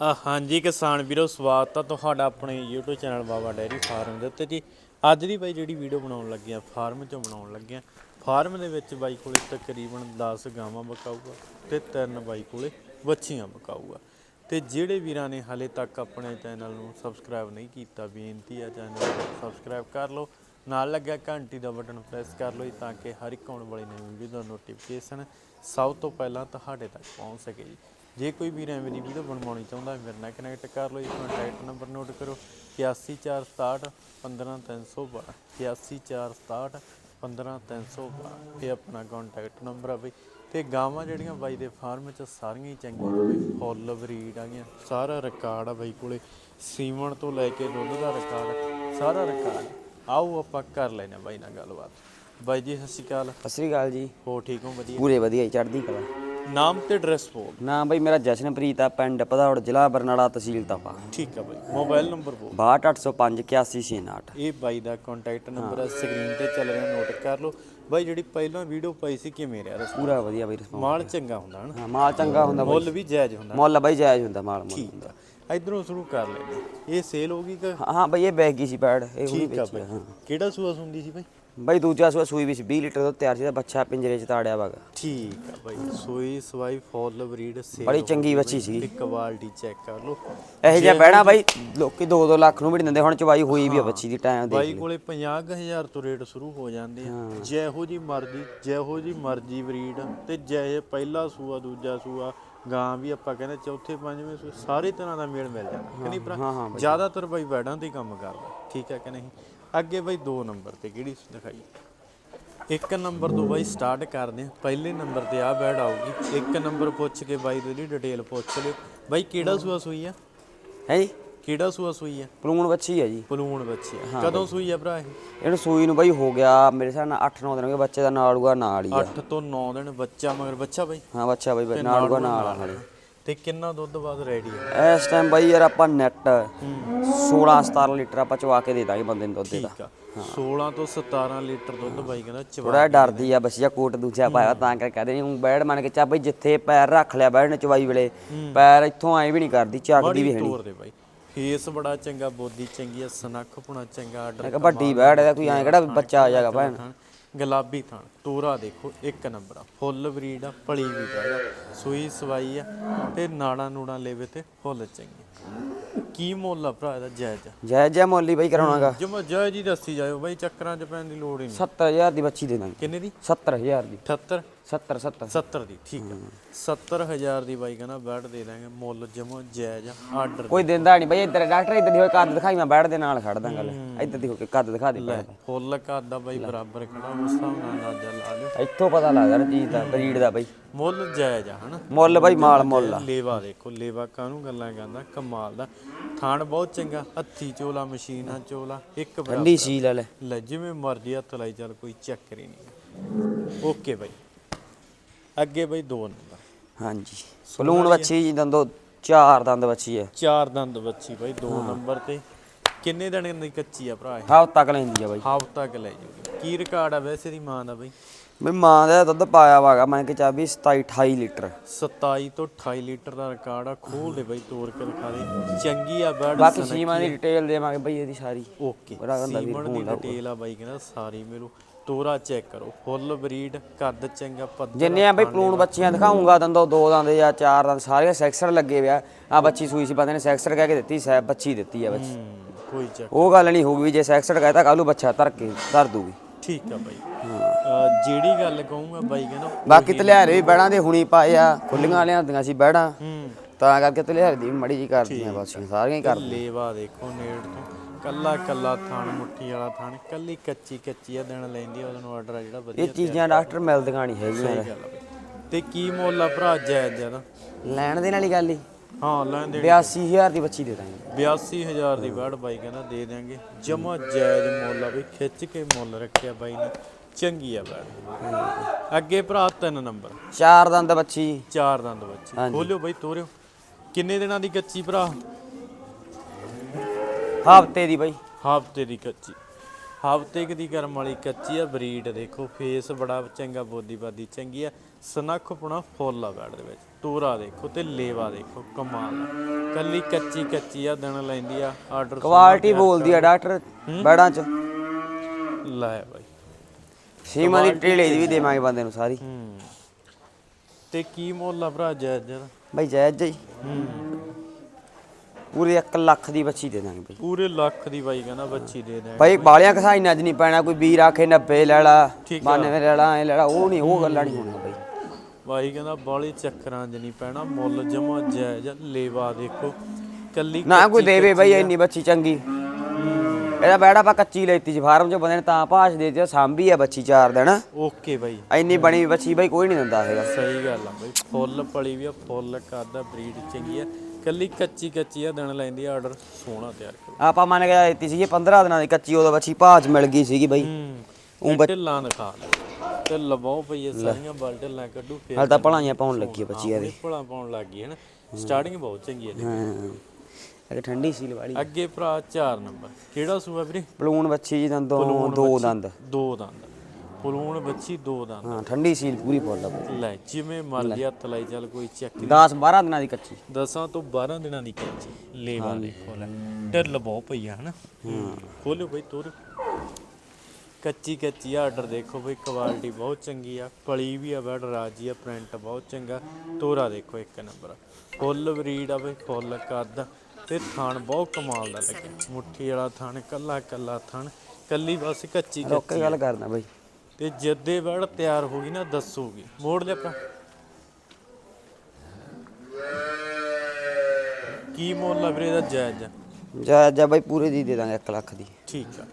ਆ ਹਾਂਜੀ ਕਿਸਾਨ ਵੀਰੋ, ਸਵਾਗਤ ਆ ਤੁਹਾਡਾ ਆਪਣੇ YouTube channel Baba dairy farm ਦੇ ਉੱਤੇ ਜੀ। ਅੱਜ ਦੀ ਬਾਈ ਜਿਹੜੀ ਵੀਡੀਓ ਬਣਾਉਣ ਲੱਗੇ ਆ, ਫਾਰਮ ਚੋਂ ਬਣਾਉਣ ਲੱਗੇ ਆ। ਫਾਰਮ ਦੇ ਵਿੱਚ ਬਾਈ ਕੋਲੇ ਤਕਰੀਬਨ 10 ਗਾਵਾਂ ਬਕਾਊਗਾ ਤੇ ਤਿੰਨ ਬਾਈ ਕੋਲੇ ਵੱਛੀਆਂ ਬਕਾਊਗਾ। ਤੇ ਜਿਹੜੇ ਵੀਰਾਂ ਨੇ ਹਾਲੇ ਤੱਕ ਆਪਣੇ ਚੈਨਲ ਨੂੰ ਸਬਸਕ੍ਰਾਈਬ ਨਹੀਂ ਕੀਤਾ, ਬੇਨਤੀ ਆ ਚੈਨਲ ਨੂੰ ਸਬਸਕ੍ਰਾਈਬ ਕਰ ਲਓ। ਨਾਲ ਲੱਗਿਆ ਘੰਟੀ ਦਾ ਬਟਨ ਪ੍ਰੈਸ ਕਰ ਲਓ ਜੀ, ਤਾਂ ਕਿ ਹਰ ਇੱਕ ਆਉਣ ਵਾਲੀ ਨਵੀਂ ਵੀਡੀਓ ਦਾ ਨੋਟੀਫਿਕੇਸ਼ਨ ਸਭ ਤੋਂ ਪਹਿਲਾਂ ਤੁਹਾਡੇ ਤੱਕ ਪਹੁੰਚ ਸਕੇ ਜੀ। ਜੇ ਕੋਈ ਵੀਰ ਐਵੇਂ ਦੀ ਵੀਡੀਓ ਬਣਵਾਉਣੀ ਚਾਹੁੰਦਾ ਮੇਰੇ ਨਾਲ ਕਨੈਕਟ ਕਰ ਲਓ ਜੀ ਕੰਟੈਕਟ ਨੰਬਰ ਨੋਟ ਕਰੋ 8467 15312 8467 15312 ਇਹ ਆਪਣਾ ਕੰਟੈਕਟ ਨੰਬਰ ਆ ਬਈ। ਤੇ ਗਾਵਾਂ ਜਿਹੜੀਆਂ ਬਾਈ ਦੇ ਫਾਰਮ 'ਚ ਸਾਰੀਆਂ ਹੀ ਚੰਗੀਆਂ ਫੁੱਲ ਬਰੀਡ ਆ ਗਈਆਂ ਸਾਰਾ ਰਿਕਾਰਡ ਆ ਬਾਈ ਕੋਲੇ। ਸੀਮਨ ਤੋਂ ਲੈ ਕੇ ਦੁੱਧ ਦਾ ਰਿਕਾਰਡ ਸਾਰਾ ਰਿਕਾਰਡ ਆਓ ਆਪਾਂ ਕਰ ਲੈਨੇ ਬਾਈ ਨਾਲ ਗੱਲਬਾਤ। ਬਾਈ ਜੀ ਸਤਿ ਸ਼੍ਰੀ ਅਕਾਲ। ਸਤਿ ਸ੍ਰੀ ਅਕਾਲ ਜੀ। ਹੋ ਠੀਕ ਹੋ? ਵਧੀਆ? ਪੂਰੇ ਵਧੀਆ ਚੜ੍ਹਦੀ ਕਲਾ। ਨਾਮ ਤੇ ਐਡਰੈਸ ਬੋਲ ਨਾਮ ਬਈ ਮੇਰਾ ਜਸ਼ਨਪ੍ਰੀਤ ਆ ਪਿੰਡ ਪਧੌੜ ਜ਼ਿਲ੍ਹਾ ਬਰਨਾਲਾ ਤਹਿਸੀਲ ਤਪਾ। ਠੀਕ ਆ ਬਾਈ ਮੋਬਾਈਲ ਨੰਬਰ ਬੋਲ 62805 8169 ਇਹ ਬਾਈ ਦਾ ਕੰਟੈਕਟ ਨੰਬਰ ਹੈ ਸਕਰੀਨ ਤੇ ਚੱਲ ਰਿਹਾ ਨੋਟ ਕਰ ਲਓ। ਬਾਈ ਜਿਹੜੀ ਪਹਿਲਾਂ ਵੀਡੀਓ ਪਾਈ ਸੀ ਕਿਵੇਂ ਰਿਹਾ? ਰਸ ਪੂਰਾ ਵਧੀਆ ਬਈ ਰਿਸਪੌਂਸ ਮਾਲ ਚੰਗਾ ਹੁੰਦਾ ਹਨ? ਹਾਂ ਮਾਲ ਚੰਗਾ ਹੁੰਦਾ ਮੁੱਲ ਵੀ ਜਾਇਜ਼ ਹੁੰਦਾ। ਮੁੱਲ ਬਈ ਜਾਇਜ਼ ਹੁੰਦਾ ਮਾਲ ਮੁੱਲ ਠੀਕ ਆ। ਇਧਰੋਂ ਸ਼ੁਰੂ ਕਰ ਲੈਂਦੇ ਇਹ ਸੇਲ ਹੋ ਗਈ ਕਿ? ਹਾਂ ਬਈ ਇਹ ਬੈਗ ਸੀ ਪੈੜ ਇਹ ਹੁਣੀ ਆ ਵੇਚੀ ਆ, ਹਾਂ। ਕਿਹੜਾ ਸੂਆ ਸੁੰਦੀ ਸੀ ਬਾਈ? ਬਈ ਦੂਜਾ ਸੂਆ ਸੂਈ ਵੀ ਸੀ 20 ਲੀਟਰ ਦੁੱਧ ਤਿਆਰ ਸੀ ਦਾ ਬੱਚਾ ਪਿੰਜਰੇ 'ਚ ਤਾੜਿਆ ਵਗਾ ਠੀਕ ਆ ਬਾਈ ਸੋਈ ਸਵਾਈ ਫੁੱਲ ਬਰੀਡ ਸੇਲ ਬੜੀ ਚੰਗੀ ਬੱਚੀ ਸੀ ਕੁਆਲਿਟੀ ਚੈੱਕ ਕਰ ਲਓ ਇਹੋ ਜਿਹਾ ਬਹਿਣਾ ਬਈ ਲੋਕੀ 2-2 ਲੱਖ ਨੂੰ ਵੀ ਨਹੀਂ ਦਿੰਦੇ ਹੁਣ ਚਵਾਈ ਹੋਈ ਵੀ ਆ ਬੱਚੀ ਦੀ ਟਾਈਮ ਦੇ ਬਾਈ ਕੋਲੇ 50000 ਤੋਂ ਰੇਟ ਸ਼ੁਰੂ ਹੋ ਜਾਂਦੇ ਆ। ਜਿਹੋ ਜੀ ਮਰਜ਼ੀ ਜਿਹੋ ਜੀ ਮਰਜ਼ੀ ਬਰੀਡ ਤੇ ਜਿਹੇ ਪਹਿਲਾ ਸੂਆ ਦੂਜਾ ਸੂਆ ਗਾਂ ਵੀ ਆਪਾਂ ਕਹਿੰਦੇ ਚੌਥੇ ਪੰਜਵੇਂ ਸੂਏ ਸਾਰੇ ਤਰ੍ਹਾਂ ਦਾ ਮੇਲ ਮਿਲ ਜਾਂਦਾ। ਕਿ ਨਹੀਂ ਭਰਾ? ਜ਼ਿਆਦਾਤਰ ਬਾਈ ਵੈਡਾਂ ਤੇ ਕੰਮ ਕਰਦਾ। ਠੀਕ ਹੈ ਕਿ ਨਹੀਂ? ਅੱਗੇ ਬਾਈ 2 ਨੰਬਰ ਤੇ ਕਿਹੜੀ ਦਿਖਾਈ? ਇੱਕ ਨੰਬਰ ਤੋਂ ਬਾਈ ਸਟਾਰਟ ਕਰਦੇ ਆ ਪਹਿਲੇ ਨੰਬਰ ਤੇ ਆ ਬੈਡ ਆਊਗੀ। ਇੱਕ ਨੰਬਰ ਪੁੱਛ ਕੇ ਬਾਈ ਤੋਂ ਇਹਦੀ ਡਿਟੇਲ ਪੁੱਛ ਲਿਓ। ਬਾਈ ਕਿਹੜਾ ਸੂਆ ਸੂਈ ਆ? ਹੈ ਜੀ। ਕਿਹੜਾ ਸੂਆ ਸੂਈ ਆ? ਪਲੂਣ ਬੱਚੀ ਆ ਜੀ। ਪਲੂਣ ਬੱਚੀ ਆ। ਕਦੋਂ ਸੂਈ ਆ ਭਰਾ ਇਹ? ਇਹਨੂੰ ਸੂਈ ਨੂੰ ਬਈ ਹੋ ਗਿਆ ਮੇਰੇ ਹਿਸਾਬ ਨਾਲ 8-9 ਦਿਨ ਹੋ ਗਏ। ਬੱਚੇ ਦਾ ਨਾਲੂਗਾ ਨਾਲ ਹੀ ਆ। 8 ਤੋਂ 9 ਦਿਨ ਬੱਚਾ ਮਗਰ ਬੱਚਾ ਬਾਈ? ਹਾਂ ਬੱਚਾ ਬਈ ਨਾਲੂਗਾ ਨਾਲ। ਆ। ਤੇ ਕਿੰਨਾ ਦੁੱਧ ਬਾਅਦ ਰੈਡੀ ਹੈ ਇਸ ਟਾਈਮ ਬਾਈ ਯਾਰ ਆਪਾਂ ਨੈਟ 16 17 ਲੀਟਰ ਆਪਾਂ ਚਵਾ ਕੇ ਦੇ ਦਾਂਗੇ ਬੰਦੇ ਨੂੰ ਦੁੱਧ ਦਾ ਠੀਕ ਆ 16 ਤੋਂ 17 ਲੀਟਰ ਦੁੱਧ ਬਾਈ ਕਹਿੰਦਾ ਚਵਾ ਥੋੜਾ ਡਰਦੀ ਆ ਬੱਚਾ ਕੋਟ ਦੂਜਾ ਪਾਇਆ ਤਾਂ ਕਰਕੇ ਕਹਦੇ ਨਹੀਂ ਬੈੜ ਮੰਨ ਕੇ ਚਾ ਬਈ ਜਿੱਥੇ ਪੈਰ ਰੱਖ ਲਿਆ ਬੈੜ ਨੇ ਚਵਾਈ ਵੇਲੇ ਪੈਰ ਇੱਥੋਂ ਐ ਵੀ ਨਹੀਂ ਕਰਦੀ ਚੱਕਦੀ ਵੀ ਹੈ ਨਹੀਂ ਤੋਰ ਦੇ ਬਾਈ ਫੇਸ ਬੜਾ ਚੰਗਾ ਬੋਦੀ ਚੰਗੀ ਆ ਸਨੱਖ ਪੁਣਾ ਚੰਗਾ ਆਰਡਰ ਵੱਡੀ ਬੈੜ ਇਹਦਾ ਕੋਈ ਐ ਕਿਹੜਾ ਬੱਚਾ ਆ ਜਾਏਗਾ ਭੈਣ ਗੁਲਾਬੀ ਥਾਣ ਤੋਰਾ ਦੇਖੋ ਇੱਕ ਨੰਬਰ ਆ। ਫੁੱਲ ਬਰੀਡ ਆ ਪਲੀ ਵੀ ਪੈਦਾ ਸੂਈ ਸਵਾਈ ਆ ਤੇ ਨਾੜਾਂ ਨੂੜਾਂ ਲੈਵੇ ਤੇ ਫੁੱਲ ਚੰਗੀ। ਕੀ ਮੁੱਲ ਆ ਭਰਾ ਇਹਦਾ? ਜਾਇਜ਼ ਜੈ। ਜੈ ਮੋਲੀ ਬਈ ਕਰਾਉਣਾਗਾ। ਜਮ ਜਾਇਜ਼ ਹੀ ਦੱਸੀ ਜਾਇਓ ਬਾਈ ਚੱਕਰਾਂ 'ਚ ਪੈਣ ਦੀ ਲੋੜ ਹੀ ਨਹੀਂ। 70000 ਦੀ ਬੱਚੀ ਦੇ ਦਾਂਗੇ। ਕਿੰਨੇ ਦੀ? 70000 ਦੀ। 78 70 70 70 ਦੀ ਠੀਕ ਆ। 70000 ਦੀ ਬਾਈ ਕਹਿੰਦਾ ਬੈਡ ਦੇ ਦਾਂਗੇ ਮੁੱਲ ਜਮੋ ਜਾਇਜ਼ ਆਰਡਰ ਕੋਈ ਦਿੰਦਾ ਨਹੀਂ ਬਈ ਇੱਧਰ ਡਾਕਟਰ ਇੱਧਰ ਦੀ ਹੋਏ ਕੱਦ ਦਿਖਾਈ ਮੈਂ ਬੈੜ ਦੇ ਨਾਲ ਖੜ ਦਾਂ ਗੱਲ। ਇੱਧਰ ਦੀ ਹੋ ਕੇ ਕੱਦ ਦਿਖਾ ਦੇ ਲੈ ਫੁੱਲ ਕੱਦ ਦਾ ਬਾਈ ਬਰਾਬਰ ਖੜਾ ਉਸ ਹਿਸਾਬ ਨਾਲ ਅੰਦਾਜ਼ਾ ਲਾ ਲਿਓ। ਇੱਥੋਂ ਪਤਾ ਲੱਗਦਾ ਨਾ ਚੀਜ਼ ਦਾ ਬਰੀਡ ਦਾ ਬਈ। ਮੁੱਲ ਜਾਇਜ਼ ਆ ਹਨਾ? ਮੁੱਲ ਬਈ ਮਾਲ ਮੁੱਲ ਆ। ਲੇਵਾ ਦੇਖੋ ਲੇਵਾ ਕਾਹਨੂੰ ਗੱਲਾਂ ਕਰਦਾ ਕਮਾਲ ਦਾ। ਥਾਣ ਬਹੁਤ ਚੰਗਾ ਹੱਥੀ ਚੋਲਾ ਮਸ਼ੀਨਾਂ ਚੋਲਾ ਇੱਕ ਬਰਾਬਰ। ਠੰਡੀ ਸੀਲ ਵਾਲੇ। ਲੈ ਜਿਵੇਂ ਮਰਜ਼ੀ ਹੱਥ ਲਾਈ ਚੱਲ ਕੋਈ ਚੱਕਰ ਹੀ ਨਹੀਂ। ਓਕੇ ਬਾਈ। ਅੱਗੇ ਬਾਈ ਦੋ ਨੰਬਰ। ਹਾਂਜੀ। ਸਲੂਨ ਬੱਚੀ ਜੀ ਦੰਦੋ ਚਾਰ ਦੰਦ ਬੱਚੀ ਹੈ। ਚਾਰ ਦੰਦ ਬੱਚੀ ਬਾਈ ਦੋ ਨੰਬਰ ਤੇ। ਕਿੰਨੇ ਦਿਨ ਦੀ ਕੱਚੀ ਆ ਭਰਾ ਇਹ? ਹਾਫ ਤੱਕ ਲੈਂਦੀ ਆ ਬਾਈ। ਹਾਫ ਤੱਕ ਲੈ ਜੂਗੀ। ਕੀ ਰਿਕਾਰਡ ਆ ਵੈਸੇ ਦੀ ਮਾਂ ਦਾ ਬਾਈ? ਬਈ ਮਾਂ ਦਾ ਦੁੱਧ ਪਾਇਆ ਵਾਗਾ ਮੈਂ ਕਿ ਚਾਬੀ 27 28 ਲੀਟਰ। 27 ਤੋਂ 28 ਲੀਟਰ ਦਾ ਰਿਕਾਰਡ ਆ ਖੋਲ ਦੇ ਬਾਈ ਤੋੜ ਕੇ ਦਿਖਾ ਦੇ। ਚੰਗੀ ਆ ਬੈਡ ਬਾਕੀ ਸੀਮਾ ਦੀ ਡਿਟੇਲ ਦੇਵਾਂਗੇ ਬਈ ਇਹਦੀ ਸਾਰੀ। ਓਕੇ ਬੜਾ ਗੰਦਾ ਵੀਰ ਸੀਮਨ ਦੀ ਡਿਟੇਲ ਆ ਬਾਈ ਕਹਿੰਦਾ ਸਾਰੀ ਮੇਰੂ ਤੋਰਾ ਚੈੱਕ ਕਰੋ। ਫੁੱਲ ਬਰੀਡ ਕੱਦ ਚੰਗਾ ਪੱਧਰ ਜਿੰਨੇ ਆ ਬਈ ਪਲੂਣ ਬੱਚੀਆਂ ਦਿਖਾਉਂਗਾ ਦੰਦੋ ਦੋ ਦੰਦ ਜਾਂ ਚਾਰ ਦੰਦ ਸਾਰੀਆਂ ਸੈਕਸਰ ਲੱਗੇ ਵਿਆ ਆ। ਬੱਚੀ ਸੂਈ ਸੀ ਬੰਦੇ ਨੇ ਸੈਕਸਰ ਕਹਿ ਕੇ ਦਿੱਤੀ ਸੈ ਬੱਚੀ ਦਿੱਤੀ ਆ ਬੱਚੀ। ਕੋਈ ਚੱਕ ਉਹ ਗੱਲ ਨਹੀਂ ਹੋਊਗੀ ਜੇ ਸੈਕਸਰ ਕਹਿਤਾ ਕੱਲੂ ਬੱਚਾ ਧਰ ਕੇ ਧਰ ਦੂਗੀ। ਠੀਕ ਆ ਬਾਈ। ਜਿਹੜੀ ਗੱਲ ਕਹੂੰਗਾ ਬਾਈ ਕਹਿੰਦਾ ਬਾਕੀ ਤਲਿਆਰੇ ਵੀ ਬੈੜਾਂ ਦੇ ਹੁਣੀ ਪਾਏ ਆ ਖੁੱਲੀਆਂ ਲਿਆਂਦੀਆਂ ਸੀ ਬੈੜਾਂ ਤਾਂ ਕਰਕੇ ਤਲਿਆਰੇ ਦੀ ਮੜੀ ਜੀ ਕਰਦੀਆਂ ਬਸ ਸਾਰੀਆਂ ਹੀ ਕਰ ਲੇਵਾ ਦੇਖੋ ਨੇੜ ਤੋਂ। ਕੱਲਾ ਕੱਲਾ ਥਾਣ ਮੁੱਠੀ ਵਾਲਾ ਥਾਣ ਕੱਲੀ ਕੱਚੀ ਕੱਚੀ ਆ ਦਿਨ ਲੈਂਦੀ ਆ ਉਹਨੂੰ ਆਰਡਰ ਆ ਜਿਹੜਾ ਵਧੀਆ ਇਹ ਚੀਜ਼ਾਂ ਡਾਕਟਰ ਮਿਲਦੀਆਂ ਨਹੀਂ ਹੈਗੀਆਂ ਸਹੀ ਗੱਲ ਆ ਬਾਈ। ਤੇ ਕੀ ਮੁੱਲ ਆ ਭਰਾ ਜਾਇਜ਼ ਜ਼ਿਆਦਾ ਲੈਣ ਦੇ ਨਾਲ ਹੀ ਗੱਲ ਹੀ। ਹਾਂ ਲੈਣ ਦੇ 82000 ਦੀ ਬੱਚੀ ਦੇ ਦਾਂਗੇ। 82000 ਦੀ ਵੜ ਬਾਈ ਕਹਿੰਦਾ ਦੇ ਦਿਆਂਗੇ। ਜਮਾ ਜਾਇਜ਼ ਮੁੱਲ ਆ ਬਈ ਖਿੱਚ ਕੇ ਮੁੱਲ ਰੱਖਿਆ ਬਾਈ ਨੇ। ਚੰਗੀ ਆ ਵੜ। ਅੱਗੇ ਭਰਾ ਤਿੰਨ ਨੰਬਰ। ਚਾਰ ਦੰਦ ਬੱਚੀ। ਚਾਰ ਦੰਦ ਬੱਚੀ। ਖੋਲਿਓ ਬਾਈ ਤੋਰਿਓ। ਕਿੰਨੇ ਦਿਨਾਂ ਦੀ ਕੱਚੀ ਭਰਾ? ਹਫ਼ਤੇ ਦੀ ਬਈ। ਹਫ਼ਤੇ ਦੀ ਕੱਚੀ। ਹਫ਼ਤੇ ਦੀ ਕਰਮ ਵਾਲੀ ਕੱਚੀ ਆ ਬਰੀਡ ਦੇਖੋ ਫੇਸ ਬੜਾ ਚੰਗਾ ਬੋਦੀ ਬਾਦੀ ਚੰਗੀ ਆ। ਸਨੱਖ ਪੁਣਾ ਫੁੱਲ ਆ ਬੈਡ ਦੇ ਵਿੱਚ। ਤੋਰਾ ਦੇਖੋ ਤੇ ਲੇਵਾ ਦੇਖੋ ਕਮਾਲ ਆ। ਕੱਲੀ ਕੱਚੀ ਕੱਚੀ ਆ ਦਿਨ ਲੈਂਦੀ ਆ ਆਰਡਰ ਕੁਆਲਿਟੀ ਬੋਲਦੀ ਆ ਡਾਕਟਰ ਬੈੜਾਂ ਚ। ਲੈ ਬਾਈ। ਸੀਮਾ ਦੀ ਦੀ ਵੀ ਦੇਵਾਂਗੇ ਬੰਦੇ ਨੂੰ ਸਾਰੀ। ਤੇ ਕੀ ਮੁੱਲ ਆ ਭਰਾ ਜੈਜ ਦਾ ਬਾਈ ਜਾਇਜ਼ ਜੀ। ਹੂੰ। ਪੂਰੇ 1 ਲੱਖ ਦੀ ਬੱਚੀ ਦੇ ਦਾਂਗੇ ਬਾਈ। ਪੂਰੇ ਲੱਖ ਦੀ ਬਾਈ ਕਹਿੰਦਾ ਬੱਚੀ ਦੇ ਦੇ ਬਾਈ ਬਾਲਿਆਂ ਕਸਾਈ ਨੱਜ ਨਹੀਂ ਪੈਣਾ ਕੋਈ ਵੀਰ ਆਖੇ 90 ਲੈ ਲਾ ਠੀਕ ਆ। 92 ਲੈ ਲਾ ਐ ਲੈ ਲਾ ਉਹ ਨਹੀਂ ਉਹ ਗੱਲਾਂ ਨਹੀਂ ਹੋਣੀਆਂ ਬਾਈ। ਬਾਈ ਕਹਿੰਦਾ ਬਾਲੀ ਚੱਕਰਾਂ 'ਚ ਨਹੀਂ ਪੈਣਾ ਮੁੱਲ ਜਮਾ ਜਾਇਜ਼ ਲੇਵਾ ਦੇਖੋ। ਕੱਲੀ ਨਾ ਕੋਈ ਦੇਵੇ ਬਾਈ। ਇੰਨੀ ਬੱਚੀ ਚੰਗੀ। ਇਹਦਾ ਬੈੜਾ ਆਪਾਂ ਕੱਚੀ ਲੈਤੀ ਸੀ ਫਾਰਮ ਚ ਬੰਦੇ ਨੇ ਤਾਂ ਭਾਸ਼ ਦੇ ਦਿੱਤੀ ਸਾਂਭੀ ਆ ਬੱਚੀ ਚਾਰ ਦਿਨ। ਓਕੇ ਬਾਈ। ਇੰਨੀ ਬਣੀ ਬੱਚੀ ਬਾਈ ਕੋਈ ਨਹੀਂ ਦਿੰਦਾ ਹੈਗਾ। ਸਹੀ ਗੱਲ ਆ ਬਾਈ ਫੁੱਲ ਪਲੀ ਵੀ ਆ ਫੁੱਲ ਕਰਦਾ ਬਰੀਡ ਚੰਗੀ ਆ। ਕੱਲੀ ਕੱਚੀ ਕੱਚੀ ਆ ਦਿਨ ਲੈਂਦੀ ਆਰਡਰ ਸੋਹਣਾ ਤਿਆਰ ਕਰੋ। ਆਪਾਂ ਮੰਨ ਕੇ ਦਿੱਤੀ ਸੀ 15 ਦਿਨਾਂ ਦੀ ਕੱਚੀ ਉਦੋਂ ਬੱਚੀ ਭਾਜ ਮਿਲ ਗਈ ਸੀਗੀ ਬਾਈ। ਹੂੰ ਊਂ ਬੱਚ- ਢਿੱਲਾਂ ਦਿਖਾ ਤੇ ਲਵਾਓ ਪਈ ਸਾਰੀਆਂ ਬਲ ਢਿੱਲਾਂ ਕੱਢੂ ਫੇਰ ਹਾਲ ਤਾਂ ਭਲਾਈਆਂ ਪਾਉਣ ਲੱਗੀ ਆ ਬੱਚੀ ਇਹਦੇ। ਭਲਾ ਪਾਉਣ ਲੱਗ ਹੈ ਨਾ। ਸਟਾਰਟਿੰਗ ਬਹੁਤ ਚੰਗੀ ਹੈ ਹਾਂ। ਇਹ ਠੰਡੀ ਸੀਲ ਵਾਲੀ ਅੱਗੇ ਭਰਾ 4 ਨੰਬਰ। ਕਿਹੜਾ ਸੂਆ ਵੀਰੇ? ਪਲੂਣ ਬੱਚੀ ਜੀ ਦੰਦੋਂ ਦੋ ਦੰਦ। ਦੋ ਦੰਦ। ਪਲੂਣ ਬੱਚੀ ਦੋ ਦੰਦ। ਹਾਂ ਠੰਡੀ ਸੀਲ ਪੂਰੀ ਫੁੱਲ ਆ ਲੈ ਜਿਵੇਂ ਮਰਜ਼ੀ ਹੱਥ ਲਾਈ ਚੱਲ ਕੋਈ ਚੱਕ 10 12 ਦਿਨਾਂ ਦੀ ਕੱਚੀ। ਦਸਾਂ ਤੋਂ 12 ਦਿਨਾਂ ਦੀ ਕੱਚੀ। ਲੇਵਾ ਦੇਖੋ ਲੈ। ਢਿੱਲ ਬਹੁਤ ਪਈ ਆ ਹਨਾ? ਖੋਲਿਓ ਬਈ ਤੋਰ। ਕੱਚੀ ਕੱਚੀ ਆਰਡਰ ਦੇਖੋ ਬਈ ਕੁਆਲਿਟੀ ਬਹੁਤ ਚੰਗੀ ਆ। ਪਲੀ ਵੀ ਆ ਬੈਡ ਰਾਜੀ ਆ ਪ੍ਰਿੰਟ ਬਹੁਤ ਚੰਗਾ। ਤੋਰਾ ਦੇਖੋ ਇੱਕ ਨੰਬਰ। ਫੁੱਲ ਬਰੀਡ ਆ ਬਈ ਫੁੱਲ ਕੱਦ। ਤੇ ਥਣ ਬਹੁਤ ਕਮਾਲ ਦਾ ਲੱਗਿਆ। ਮੁੱਠੀ ਵਾਲਾ ਥਣ ਕੱਲਾ ਕੱਲਾ ਥਣ। ਕੱਲੀ ਬਸ ਕੱਚੀ ਰੋਕ ਕੇ ਗੱਲ ਕਰਦਾ ਬਾਈ। ਤੇ ਜਦੇ ਬੈਡ ਤਿਆਰ ਹੋ ਗਈ ਨਾ ਦੱਸੂਗੀ ਮੋੜ ਲਿਆ ਭਰਾ ਕੀ ਮੁੱਲ ਆ ਵੀਰੇ ਦਾ ਜਾਇਜ਼? ਆ? ਜਾ ਜਾ ਬਾਈ ਪੂਰੇ ਦੀ ਦੇ ਦਾਂਗੇ 1 ਲੱਖ ਦੀ। ਠੀਕ ਆ।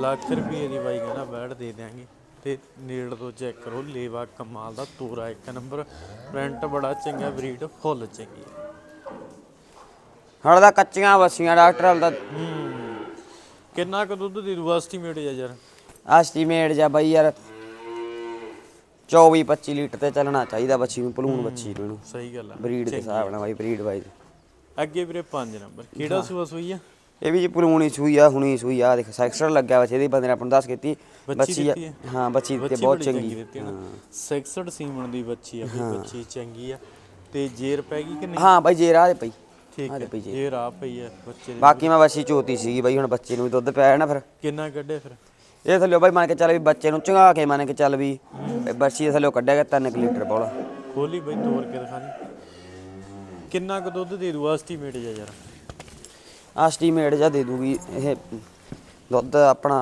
ਲੱਖ ਰੁਪਏ ਦੀ ਬਾਈ ਕਹਿੰਦਾ ਬੈਡ ਦੇ ਦਿਆਂਗੇ। ਤੇ ਨੇੜ ਤੋਂ ਚੈੱਕ ਕਰੋ ਲੇਵਾ ਕਮਾਲ ਦਾ ਤੋਰਾ ਇੱਕ ਨੰਬਰ। ਪ੍ਰਿੰਟ ਬੜਾ ਚੰਗਾ ਬਰੀਡ ਫੁੱਲ ਚੰਗੀ ਆ। ਦਾ ਕੱਚੀਆਂ ਬੱਸੀਆਂ ਡਾਕਟਰ ਹਾਲ ਦਾ। ਹੂੰ। ਕਿੰਨਾ ਕੁ ਦੁੱਧ ਦੀ ਦੂ? ਐਸਟੀਮੇਟ ਆ ਯਾਰ। ਐਸਟੀਮੇਟ ਜਾ ਬਾਈ ਯਾਰ। 24 25 ਲੀਟਰ ਤੇ ਚੱਲਣਾ ਚਾਹੀਦਾ ਬੱਚੀ ਨੂੰ ਪਲੂਣ ਬੱਚੀ ਨੂੰ ਇਹਨੂੰ। ਸਹੀ ਗੱਲ ਆ। ਬਰੀਡ ਦੇ ਹਿਸਾਬ ਨਾਲ ਬਾਈ ਬਰੀਡ ਵਾਈਜ਼ ਅੱਗੇ ਵੀਰੇ 5 ਨੰਬਰ ਕਿਹੜਾ ਸੂਆ ਸੂਈ ਆ? ਇਹ ਵੀ ਜੀ ਪਲੂਣ ਸੂਈ ਆ ਹੁਣੀ ਸੂਈ ਆ। ਦੇਖ ਸੈਕਸਰ ਲੱਗਿਆ ਬੱਚੇ ਦੀ ਬੰਦੇ ਨੇ ਆਪਾਂ ਨੂੰ ਦੱਸ ਕੀਤੀ। ਬੱਚੀ ਆ- ਹੈ? ਬੱਚੀ ਬੱਚੀ ਬਹੁਤ ਚੰਗੀ। 66 ਸੀਮਨ ਦੀ ਬੱਚੀ ਆ ਕੋਈ ਬੱਚੀ ਚੰਗੀ ਆ। ਤੇ ਜੇਰ ਪੈ ਗਈ ਕਿ ਨਹੀਂ? ਹਾਂ ਬਾਈ ਜੇ ਰਾਹ ਦੇ ਪਈ। ਠੀਕ ਆ ਹੈ ਜੇਰ। ਆ ਪਈ ਆ ਬੱਚੇ ਬਾਕੀ ਮੈਂ ਬੱਚੀ ਚੋਤੀ ਸੀਗੀ ਬਾਈ ਹੁਣ ਬੱਚੇ ਨੂੰ ਵੀ ਦੁੱਧ ਪਿਆ ਨਾ ਫਿਰ। ਕਿੰਨਾ ਕੱਢੇ ਫਿਰ? ਇਹ ਥੱਲੇ ਬਾਈ ਮੰਨ ਕੇ ਚੱਲ ਵੀ ਬੱਚੇ ਨੂੰ ਚੰਗਾ ਕੇ ਮੰਨ ਕੇ ਚੱਲ ਵੀ ਬੱਚੀ ਥੱਲੇ ਕੱਢਿਆ ਗਿਆ 3 ਲੀਟਰ ਬੋਲਾ। ਖੋਲੀ ਬਈ ਤੋੜ ਕੇ ਦਿਖਾ ਦੇ। ਕਿੰਨਾ ਕੁ ਦੁੱਧ ਦੇ ਦੂ ਐਸਟੀਮੇਟ ਜਾ ਯਾਰ? ਐਸਟੀਮੇਟ ਜਾਂ ਦੇ ਦੂਗੀ ਇਹ ਦੁੱਧ ਆਪਣਾ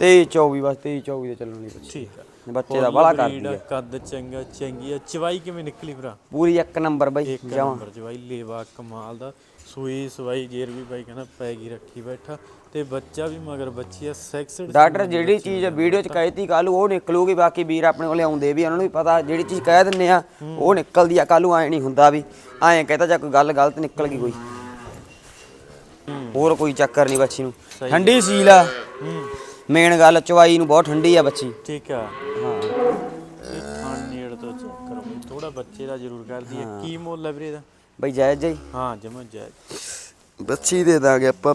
23 24 ਬਸ 23 24 ਦੇ ਚੱਲਣ ਲਈ ਬੱਚੀ। ਠੀਕ ਆ। ਬੱਚੇ ਦਾ ਬੜਾ ਕਰਦੀ ਹੈ ਕੱਦ ਚੰਗਾ ਚੰਗੀ ਆ। ਚਵਾਈ ਕਿਵੇਂ ਨਿਕਲੀ ਭਰਾ? ਪੂਰੀ ਇੱਕ ਨੰਬਰ ਬਾਈ ਇੱਕ ਜਮਾਂ। ਨੰਬਰ ਚਵਾਈ ਲੇਵਾ ਕਮਾਲ ਦਾ। ਸੂਈ ਸਵਾਈ ਜੇਰ ਵੀ ਬਾਈ ਕਹਿੰਦਾ ਪੈ ਗਈ ਰੱਖੀ ਬੈਠਾ। ਤੇ ਬੱਚਾ ਵੀ ਮਗਰ ਬੱਚੀ ਆ ਸੈਕਸਡ ਡਾਕਟਰ ਜਿਹੜੀ ਚੀਜ਼ ਵੀਡੀਓ 'ਚ ਕਹਿਤੀ ਕੱਲ ਉਹ ਨਿਕਲੂਗੀ ਬਾਕੀ ਵੀਰ ਆਪਣੇ ਕੋਲੇ ਆਉਂਦੇ ਵੀ ਉਹਨਾਂ ਨੂੰ ਵੀ ਪਤਾ ਜਿਹੜੀ ਚੀਜ਼ ਕਹਿ ਦਿੰਨੇ ਆ ਉਹ ਨਿਕਲਦੀ ਆ ਕੱਲ ਨੂੰ ਐ ਨਹੀਂ ਹੁੰਦਾ ਵੀ ਐਂ ਕਹਤਾ ਜਾਂ ਕੋਈ ਗੱਲ ਗਲਤ ਨਿਕਲ ਗਈ ਕੋਈ। ਹੋਰ ਕੋਈ ਚੱਕਰ ਨਹੀਂ ਬੱਚੀ ਨੂੰ। ਠੰਡੀ ਸੀਲ ਆ। ਹੂੰ। ਮੇਨ ਗੱਲ ਚਵਾਈ ਨੂੰ ਬਹੁਤ ਠੰਡੀ ਆ ਬੱਚੀ। ਠੀਕ ਆ। ਹਾਂ। ਇਹ ਥਾਣ ਨੇੜ ਤੋਂ ਚੈੱਕ ਕਰੋ। ਥੋੜਾ ਬੱਚੇ ਦਾ ਜ਼ਰੂਰ ਕਰਦੀ ਹੈ। ਕੀ ਮੁੱਲ ਹੈ ਵੀਰੇ ਦਾ ਬਈ ਜਾਇਜ਼ ਜਾਈ ਹਾਂ ਜਮਾ ਜਾਇਜ਼। ਬੱਚੀ ਦੇ ਦਾਂਗੇ ਆਪਾਂ।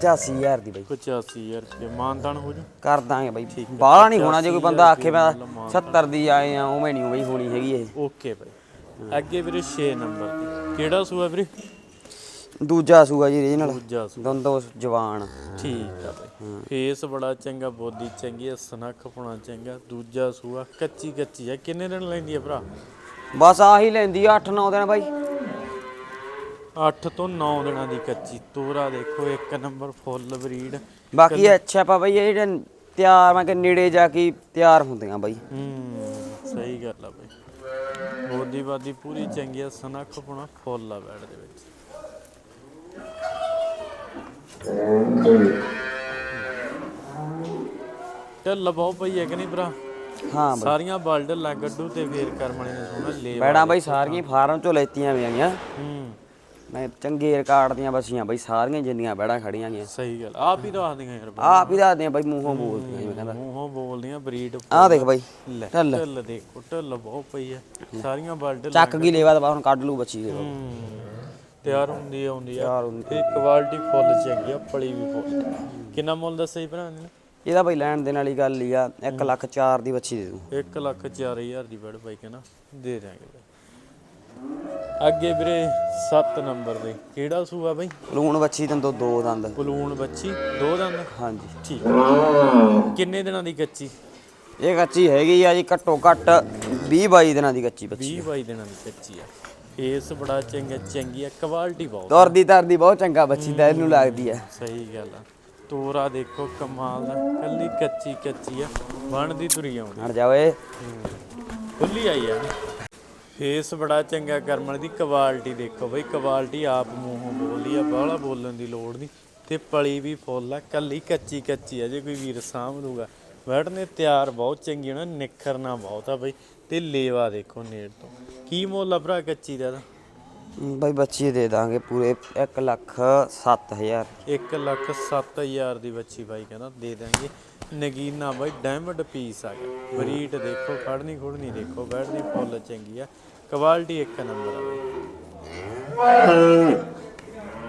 85000 ਦੀ ਬਈ। 85000 ਰੁਪਏ ਮਾਨਦਾਨ ਹੋ ਜੂ? ਕਰ ਦਾਂਗੇ ਬਈ। ਬਾਹਲਾ ਨਹੀਂ ਹੋਣਾ ਜੇ ਕੋਈ ਬੰਦਾ ਆਖੇ ਮੈਂ ਮਤਲਬ ਮਾਨ 70 ਦੀ ਆਏ ਆ ਉਵੇਂ ਨਹੀਂ ਬਈ ਹੋਣੀ ਹੈਗੀ ਇਹ। ਓਕੇ ਬਾਈ। ਅੱਗੇ ਵੀਰੇ 6 ਨੰਬਰ ਤੇ ਕਿਹੜਾ ਸੂਆ ਵੀਰੇ? ਦੂਜਾ ਸੂਆ ਜੀ ਰੀਜਨਲ ਦੂਜਾ ਸੂਆ। ਦੰਦੋ ਜਵਾਨ। ਠੀਕ ਆ ਬਾਈ। ਫੇਸ ਬੜਾ ਚੰਗਾ ਬੋਦੀ ਚੰਗੀ ਆ ਸਨੱਖ ਪੁਣਾ ਚੰਗਾ। ਦੂਜਾ ਸੂਆ ਕੱਚੀ ਕੱਚੀ ਆ। ਕਿੰਨੇ ਦਿਨ ਲੈਂਦੀ ਆ ਭਰਾ? ਬਸ ਆਹੀ ਲੈਂਦੀ ਆ 8-9 ਦਿਨ ਬਾਈ। 8 ਤੋਂ 9 ਦਿਨਾਂ ਦੀ ਕੱਚੀ ਤੋਰਾ ਦੇਖੋ ਇੱਕ ਨੰਬਰ ਫੁੱਲ ਬਰੀਡ। ਬਾਕੀ ਇਹ ਅੱਛਾ ਪਾ ਬਈ ਇਹ ਜਿਹੜੇ ਤਿਆਰ ਮੈਂ ਕਿ ਨੇੜੇ ਜਾ ਕੇ ਤਿਆਰ ਹੁੰਦੀਆਂ ਬਾਈ। ਹੂੰ ਸਹੀ ਗੱਲ ਆ ਬਈ। ਬੋਦੀ ਬਾਦੀ ਪੂਰੀ ਚੰਗੀ ਆ ਸਨੱਖ ਪੁਣਾ ਫੁੱਲ ਆ ਬੈਡ ਦੇ ਵਿੱਚ। ਢਿੱਲ ਬਹੁਤ ਪਈ ਹੈ ਕਿ ਨਹੀਂ ਭਰਾ। ਹਾਂ ਬਾਈ। ਸਾਰੀਆਂ ਬਲਡ ਲਾ ਗੱਡੂ ਤੇ ਫੇਰ ਕਰਮਣੇ ਨੇ ਸੋਹਣਾ ਲੈ ਬੈੜਾਂ ਬਾਈ ਸਾਰੀਆਂ ਫਾਰਮ ਚੋਂ ਲੈਤੀਆਂ ਵੀਆਂ ਹੂੰ। ਮੈਂ ਚੰਗੇ ਰਿਕਾਰਡ ਦੀਆਂ ਬਸੀਆਂ ਬਾਈ ਸਾਰੀਆਂ ਜਿੰਨੀਆਂ ਬੈੜਾਂ ਖੜੀਆਂ ਗਈਆਂ। ਸਹੀ ਗੱਲ ਆਪ ਹੀ ਦੱਸਦੀਆਂ ਯਾਰ। ਬਈ। ਆਪ ਹੀ ਦੱਸਦੇ ਆ ਬਾਈ ਮੂੰਹੋਂ ਬੋਲਦੀਆਂ ਜਿਵੇਂ ਕਹਿੰਦਾ। ਮੂੰਹੋਂ ਬੋਲਦੀਆਂ ਬਰੀਡ ਆਹ ਦੇਖ ਬਾਈ ਲੈ ਢਿੱਲ। ਢਿੱਲ ਦੇਖੋ ਢਿੱਲ ਬਹੁਤ ਪਈ ਹੈ ਸਾਰੀਆਂ ਬਲਡ ਚੱਕ ਗਈ ਲੇਵਾ ਤਾਂ ਬਾਹਰ ਹੁਣ ਕੱਢ ਲੂ ਬੱਚੀ ਦੇ ਤਿਆਰ ਹੁੰਦੀ ਆਉਂਦੀ ਆ। ਤੇ ਕੁਆਲਿਟੀ ਫੁੱਲ ਚੰਗੀ ਆ ਪਲੀ ਵੀ ਫੁੱਲ ਕਿੰਨਾ ਮੁੱਲ ਦੱਸਿਆ ਜੀ ਭਰਾ ਨੇ? ਇਹਦਾ ਬਈ ਲੈਣ ਦੇਣ ਵਾਲੀ ਗੱਲ ਹੀ ਆ 1 ਲੱਖ 4 ਦੀ ਬੱਚੀ ਦੇ ਦੂੰ 1 ਲੱਖ 4000 ਦੀ ਬੈਡ ਬਾਈ ਕਹਿੰਦਾ ਦੇ ਬਾਈ। ਅੱਗੇ ਵੀਰੇ 7 ਨੰਬਰ ਦੇ। ਕਿਹੜਾ ਸੂਆ ਬਾਈ? ਲੂਣ ਬੱਚੀ ਦੰਦੋ ਦੋ ਦੰਦ। ਪਲੂਣ ਬੱਚੀ ਦੋ ਦੰਦ? ਹਾਂਜੀ। ਠੀਕ। ਕਿੰਨੇ ਦਿਨਾਂ ਦੀ ਕੱਚੀ? ਇਹ ਕੱਚੀ ਹੈਗੀ ਆ ਜੀ ਘੱਟੋ ਘੱਟ 20 22 ਦਿਨਾਂ ਦੀ ਕੱਚੀ ਬੱਚੀ 20 22 ਦਿਨਾਂ ਦੀ ਕੱਚੀ ਆ। ਫੇਸ ਬੜਾ ਚੰਗਾ ਚੰਗੀ ਆ ਕੁਆਲਿਟੀ ਬਹੁਤ ਤੁਰਦੀ ਤਰਦੀ ਬਹੁਤ ਚੰਗਾ ਬੱਚੀ ਦਾ ਇਹਨੂੰ ਲੱਗਦੀ ਆ। ਸਹੀ ਗੱਲ ਆ। ਤੋਰਾ ਦੇਖੋ ਕਮਾਲ ਦਾ। ਕੱਲੀ ਕੱਚੀ ਕੱਚੀ ਆ। ਬਣਦੀ ਤੁਰੀ ਆਉਂਦੀ। ਹਟ ਜਾ ਓਏ। ਖੁੱਲੀ ਆਈ ਆ। ਫੇਸ ਬੜਾ ਚੰਗਾ ਕਰਮ ਵਾਲੀ ਦੀ ਕੁਆਲਿਟੀ ਦੇਖੋ ਬਈ ਕੁਆਲਿਟੀ ਆਪ ਮੂੰਹੋਂ ਬੋਲੀ ਆ ਬਾਹਲਾ ਬੋਲਣ ਦੀ ਲੋੜ ਨਹੀਂ। ਤੇ ਪਲੀ ਵੀ ਫੁੱਲ ਆ ਕੱਲੀ ਕੱਚੀ ਕੱਚੀ ਆ ਜੇ ਕੋਈ ਵੀਰ ਸਾਂਭ ਲੂਗਾ। ਨੇ ਤਿਆਰ ਬਹੁਤ ਚੰਗੀ ਨਾ ਨਿਖਰਨਾ ਬਹੁਤ ਆ ਬਈ। ਤੇ ਲੇਵਾ ਦੇਖੋ ਨੇੜ ਤੋਂ। ਕੀ ਮੁੱਲ ਆ ਭਰਾ ਕੱਚੀ ਦਾ ਇਹਦਾ? ਬਈ ਬੱਚੀ ਦੇ ਦਾਂਗੇ ਪੂਰੇ 1 ਲੱਖ 7000 ਇੱਕ ਲੱਖ ਸੱਤ ਹਜ਼ਾਰ ਦੀ ਬੱਚੀ ਬਾਈ ਕਹਿੰਦਾ ਦੇ ਦਾਂਗੇ। ਨਗੀਨਾ ਬਾਈ ਡਾਇਮੰਡ ਪੀਸ ਆ ਗਿਆ। ਬਰੀਟ ਦੇਖੋ ਖੜਨੀ ਖੁੜਨੀ ਦੇਖੋ ਬੈਠਦੀ ਫੁੱਲ ਚੰਗੀ ਆ। ਕੁਆਲਿਟੀ ਇੱਕ ਨੰਬਰ ਆ ਬਾਈ।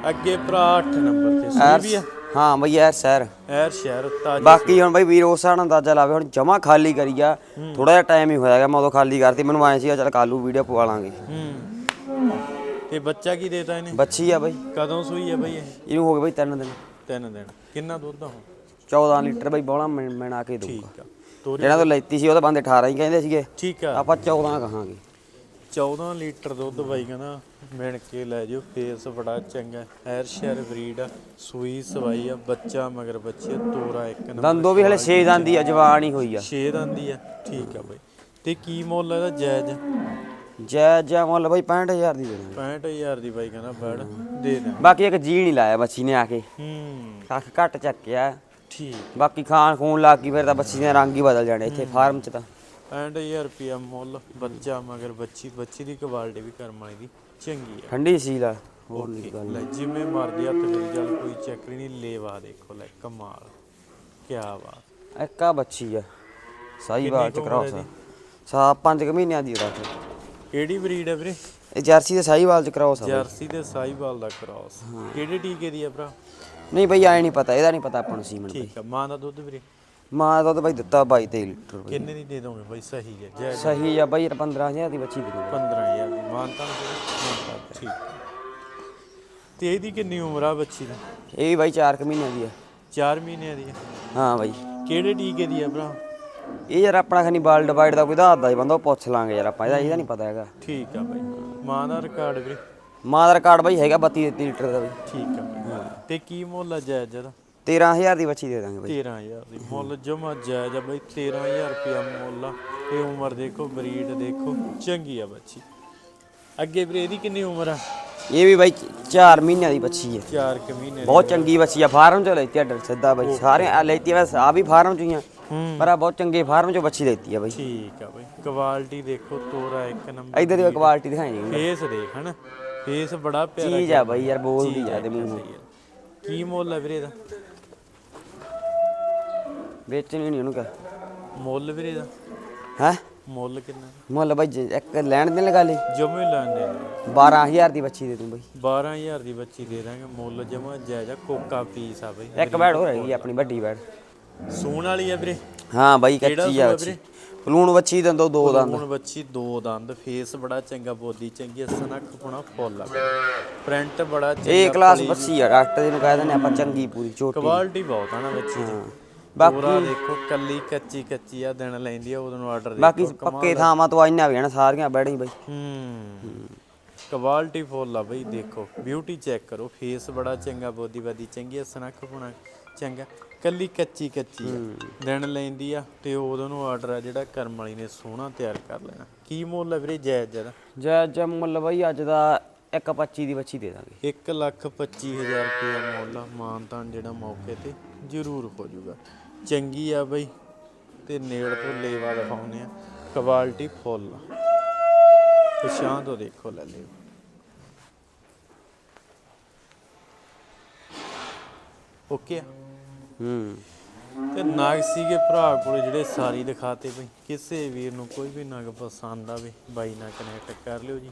ਅੱਗੇ ਭਰਾ 8 ਨੰਬਰ ਤੇ ਸੂਈ ਵੀ ਆ। ਹਾਂ ਬਈ ਯਾਰ ਸਰ ਐਰ ਸ਼ਹਿਰ ਤਾਜੀ ਬਾਕੀ ਹੁਣ ਬਈ ਵੀਰ ਉਸ ਹਿਸਾਬ ਨਾਲ ਅੰਦਾਜ਼ਾ ਲਾਵੇ ਹੁਣ ਜਮਾ ਖਾਲੀ ਕਰੀ ਆ। ਥੋੜਾ ਜਿਹਾ ਟਾਈਮ ਹੀ ਹੋਇਆ ਗਿਆ ਮੈਂ ਉਦੋਂ ਖਾਲੀ ਕਰਤੀ ਮੈਨੂੰ ਆਏ ਸੀਗਾ ਚੱਲ ਕਾਲੂ ਵੀਡੀਓ ਪਵਾ ਲਾਂਗੇ। ਹੂੰ। ਤੇ ਬੱਚਾ ਕੀ ਦੇਤਾ ਇਹਨੇ? ਬੱਚੀ ਆ ਬਈ। ਕਦੋਂ ਸੂਈ ਆ ਬਈ ਇਹ? ਇਹਨੂੰ ਹੋ ਗਏ ਬਈ ਤਿੰਨ ਦਿਨ। ਤਿੰਨ ਦਿਨ। ਕਿੰਨਾ ਦੁੱਧ ਆ ਹੁਣ? 14 ਲੀਟਰ ਬਈ ਬੋਲਾ ਮੈਂ ਆ ਕੇ ਦੂੰਗਾ ਠੀਕ ਆ। ਤੋਰੀ ਜਿਹੜਾ ਤੋਂ ਲੈਤੀ ਸੀ ਉਹਦਾ ਬੰਦੇ 18 ਹੀ ਕਹਿੰਦੇ ਸੀਗੇ। ਠੀਕ ਆ। ਆਪਾਂ 14 ਕਹਾਂਗੇ। 14 ਲੀਟਰ ਦੁੱਧ ਬਾਈ ਕਹਿੰਦਾ ਮਿਣ ਕੇ ਲੈ ਜਿਓ ਫੇਸ ਬੜਾ ਚੰਗਾ ਐਰ ਸ਼ਹਿਰ ਬਰੀਡ ਆ ਸੂਈ ਸਵਾਈ ਆ ਬੱਚਾ ਮਗਰ ਬੱਚੇ ਤੋਰਾ ਇੱਕ ਨੰਬਰ ਦੰਦੋ ਵੀ ਹਲੇ 6 ਦੰਦੀ ਆ ਜਵਾਨ ਹੀ ਹੋਈ ਆ। ਛੇ ਦੰਦੀ ਆ ਠੀਕ ਆ ਬਾਈ। ਤੇ ਕੀ ਮੁੱਲ ਇਹਦਾ ਜਾਇਜ਼ ਜੈ ਜੈ ਮੁੱਲ ਬਈ 65000 ਦੀ ਦੇਣਾ 65000 ਦੀ ਬਾਈ ਕਹਿੰਦਾ ਬੈੜ ਦੇ ਦੇ। ਬਾਕੀ ਇੱਕ ਜੀ ਨਹੀਂ ਲਾਇਆ ਬੱਚੀ ਨੇ ਆ ਕੇ। ਹੂੰ। ਕੱਖ ਘੱਟ ਚੱਕਿਆ। ਠੀਕ। ਬਾਕੀ ਖਾਣ ਖੂਨ ਲੱਗ ਗਈ ਫਿਰ ਤਾਂ ਬੱਚੀ ਦੇ ਰੰਗ ਹੀ ਬਦਲ ਜਾਣੇ ਇੱਥੇ ਫਾਰਮ 'ਚ ਤਾਂ। 65000 ਰੁਪਿਆ ਮੁੱਲ ਬੱਚਾ ਮਗਰ ਬੱਚੀ ਬੱਚੀ ਦੀ ਕੁਆਲਿਟੀ ਵੀ ਕਰਮ ਵਾਲੀ ਦੀ ਚੰਗੀ ਆ। ਠੰਡੀ ਸੀ ਲਾ ਹੋਰ ਨਹੀਂ ਗੱਲ ਲੈ ਜਿਵੇਂ ਮਰਦੀ ਹੱਥ ਮੇਰੀ ਚੱਲ ਕੋਈ ਚੱਕਰੀ ਨਹੀਂ ਲੇਵਾ ਦੇਖੋ ਲੈ ਕਮਾਲ ਕੀ ਬਾਤ। ਇੱਕ ਆ ਬੱਚੀ ਆ ਕਿੰਨੀ ਕੁ ਕਰਾਉਸ ਉਮਰ ਸਾ ਪੰਜ ਕੁ ਮਹੀਨਿਆਂ ਦੀ ਰੱਖ ਕਿਹੜੀ ਬਰੀਡ ਹੈ ਵੀਰੇ? ਇਹ ਜਰਸੀ ਦੇ ਸਾਈਵਾਲ ਚ ਕਰਾਉਸ ਆ। ਜਰਸੀ ਤੇ ਸਾਈਵਾਲ ਦਾ ਕ੍ਰਾਸ ਕਿਹੜੇ ਟੀਕੇ ਦੀ ਆ ਭਰਾ? ਨਹੀਂ ਬਈ ਆਏ ਨਹੀਂ ਪਤਾ ਇਹਦਾ ਨਹੀਂ ਪਤਾ ਆਪਾਂ ਨੂੰ ਸੀਮਨ ਠੀਕ ਆ ਮਾਂ ਦਾ ਦੁੱਧ ਵੀਰੇ। ਮਾਂ ਦਾ ਤਾਂ ਬਈ ਦਿੱਤਾ 22 23 ਲੀਟਰ ਬਈ। ਕਿੰਨੇ ਦੀ ਦੇ ਦੋਗੇ ਬਾਈ? ਸਹੀ ਹੈ ਜੈ ਸਹੀ ਆ ਬਈ 15000 ਦੀ ਬੱਚੀ ਦੀ 15000 ਦੀ। ਮਾਨਤਾ ਠੀਕ ਤੇ ਇਹਦੀ ਕਿੰਨੀ ਉਮਰ ਆ ਬੱਚੀ ਦੀ? ਇਹ ਵੀ ਬਾਈ 4 ਕੁ ਮਹੀਨਿਆਂ ਦੀ ਆ। 4 ਮਹੀਨਿਆਂ ਦੀ ਆ। ਹਾਂ ਬਾਈ। ਕਿਹੜੇ ਟੀਕੇ ਦੀ ਆ ਭਰਾ? ਇਹ ਯਾਰ ਆਪਣਾ ਖਨੀ ਬਾਲ ਡਿਵਾਈਡ ਦਾ ਕੋਈ ਦੱਸਦਾ ਹੀ ਬੰਦਾ ਉਹ ਪੁੱਛ ਲਾਂਗੇ ਯਾਰ ਆਪਾਂ ਇਹਦਾ ਇਹਦਾ ਨਹੀਂ ਪਤਾ ਹੈਗਾ। ਠੀਕ ਆ ਬਾਈ। ਮਾਂ ਦਾ ਰਿਕਾਰਡ ਵੀਰੇ। ਮਾਂ ਦਾ ਰਿਕਾਰਡ ਬਾਈ ਹੈਗਾ 32 33 ਲੀਟਰ ਦਾ ਬਈ। ਠੀਕ ਆ ਬਾਈ। ਤੇ ਕੀ ਮੁੱਲ ਆ ਜਾਇਜ਼ ਦਾ? 13000 ਦੀ ਬੱਚੀ ਦੇ ਦਾਂਗੇ ਬਈ। 13000 ਦੀ ਮੁੱਲ ਜਮਾ ਜਾਇਜ਼ ਆ ਬਈ 13000 ਰੁਪਿਆ ਮੁੱਲ ਆ। ਤੇ ਉਮਰ ਦੇਖੋ ਬਰੀਡ ਦੇਖੋ ਚੰਗੀ ਆ ਬੱਚੀ। ਅੱਗੇ ਵੀਰੇ ਇਹਦੀ ਕਿੰਨੀ ਉਮਰ ਆ? ਇਹ ਵੀ ਬਾਈ 4 ਮਹੀਨਿਆਂ ਦੀ ਬੱਚੀ ਹੈ 4 ਕੁ ਮਹੀਨੇ ਬਹੁਤ ਚੰਗੀ ਬੱਚੀ ਆ ਫਾਰਮ ਚੋਂ ਲੈਤੀ ਆ ਡਰ ਸਿੱਧਾ ਬਾਈ। ਸਾਰੇ ਆ ਲੈਤੀ ਆ ਆ ਵੀ ਫਾਰਮ ਚੋਂ ਹੀ ਆ। ਪਰ ਆ ਬਹੁਤ ਚੰਗੇ ਫਾਰਮ ਚੋਂ ਬੱਚੀ ਲੈਤੀ ਆ ਬਾਈ। ਠੀਕ ਆ ਬਈ। ਕੁਆਲਿਟੀ ਦੇਖੋ ਤੋਰਾ ਇੱਕ ਨੰਬਰ ਇਧਰ ਦੀ ਕੁਆਲਿਟੀ ਦਿਖਾਈ ਜੀ ਫੇਸ ਦੇਖ ਹਨਾ? ਫੇਸ ਬੜਾ ਪਿਆਰਾ ਚੀਜ਼ ਆ ਬਾਈ ਯਾਰ ਬੋਲਦੀ ਆ ਤੇ ਮੂੰਹ ਆ। ਕੀ ਮੁੱਲ ਹੈ ਵੀਰੇ ਦਾ ਵੇਚਣੀ ਨਹੀਂ ਉਹਨੂੰ ਕਹ। ਮੁੱਲ ਵੀਰੇ ਦਾ। ਹੈ? ਮੁੱਲ ਕਿੰਨਾ? ਮੁੱਲ ਬਾਈ ਜੇ ਇੱਕ ਲੈਣ ਦੇਣ ਲਗਾ ਲਈ। ਜਮੇ ਨੇ 12000 ਦੀ ਬੱਚੀ ਦੇ ਦੂੰ ਬਾਈ। 12000 ਦੀ ਬੱਚੀ ਦੇ ਦਾਂਗੇ ਮੁੱਲ ਜਮਾ ਜਾਇਜ਼ਾ ਕੋਕਾ ਪੀਸ ਆ ਬਈ। ਇੱਕ ਬੈੜ ਹੋ ਰਹੀ ਆਪਣੀ ਵੱਡੀ ਬੈੜ ਸੂਣ ਵਾਲੀ ਆ ਵੀਰੇ। ਹਾਂ ਬਾਈ ਕਿਹੜਾ ਕੱਚੀ ਆ ਸੂਆ ਬੱਚੀ। ਵੀਰੇ? ਪਲੂਣ ਬੱਚੀ ਦੰਦੋ ਦੋ ਦੰਦ। ਹੁਣ ਬੱਚੀ ਦੋ ਦੰਦ ਫੇਸ ਬੜਾ ਚੰਗਾ ਬੋਦੀ ਚੰਗੀ ਸਨਕ ਪੁਣਾ ਫੁੱਲ ਆ। ਪ੍ਰਿੰਟ ਬੜਾ ਚੰਗਾ ਇਹ ਕਲਾਸ ਬੱਚੀ ਆ ਡਾਕਟਰ ਜੀ ਨੂੰ ਕਹਿ ਦਿੰਦੇ ਆਪਾਂ ਚੰਗੀ ਪੂਰੀ ਛੋਟੀ। ਕੁਆਲਿਟੀ ਬਹੁਤ ਆ ਨਾ ਬੱਚੀ ਦੀ। ਬਾਕੀ- ਦੇਖੋ ਕੱਲੀ ਕੱਚੀ ਕੱਚੀ ਆ ਦਿਨ ਲੈਂਦੀ ਆ ਉਦੋਂ ਨੂੰ ਆਰਡਰ ਦੇ ਬਾਕੀ ਪੱਕੇ ਥਾਵਾਂ ਤੋਂ ਆਈਆਂ ਵੀ ਹਨ ਸਾਰੀਆਂ ਬੈੜੀਆਂ ਬਾਈ। ਹੂੰ ਕੁਆਲਿਟੀ ਫੁੱਲ ਆ ਬਈ ਦੇਖੋ ਬਿਊਟੀ ਚੈੱਕ ਕਰੋ ਫੇਸ ਬੜਾ ਚੰਗਾ ਬੋਦੀ ਬਾਦੀ ਚੰਗੀ ਆ ਸਨੱਖ ਪੁਣਾ ਚੰਗਾ ਕੱਲੀ ਕੱਚੀ ਕੱਚੀ ਆ। ਦਿਨ ਲੈਂਦੀ ਆ ਤੇ ਉਦੋਂ ਨੂੰ ਆਰਡਰ ਆ ਜਿਹੜਾ ਕਰਮ ਵਾਲੀ ਨੇ ਸੋਹਣਾ ਤਿਆਰ ਕਰ ਲੈਣਾ। ਕੀ ਮੁੱਲ ਆ ਵੀਰੇ ਜਾਇਜ਼ ਜਦਾ ਜੈ ਜੈ ਮੁੱਲ ਬਾਈ ਅੱਜ ਦਾ 125 ਦੀ ਬੱਚੀ ਦੇ ਦਾਂਗੇ। 1 ਲੱਖ 25000 ਰੁਪਏ ਮੁੱਲ ਮਾਨਤਾਨ ਜਿਹੜਾ ਮੌਕੇ ਤੇ ਜ਼ਰੂਰ ਹੋ ਜਾਊਗਾ ਚੰਗੀ ਆ ਬਈ ਤੇ ਨੇੜ ਤੋਂ ਲੇਵਾ ਦਿਖਾਉਂਦੇ ਆ। ਕੁਆਲਿਟੀ ਫੁੱਲ ਪਛਾਣ ਤੋਂ ਦੇਖੋ ਲੈ ਲਿਓ। ਓਕੇ ਆ? ਹੂੰ। ਤੇ ਨਾਗ ਸੀਗੇ ਭਰਾ ਕੋਲੇ ਜਿਹੜੇ ਸਾਰੀ ਦਿਖਾਤੇ ਬਈ। ਕਿਸੇ ਵੀਰ ਨੂੰ ਕੋਈ ਵੀ ਨਗ ਪਸੰਦ ਆਵੇ ਬਾਈ ਨਾਲ ਕਨੈਕਟ ਕਰ ਲਿਓ ਜੀ।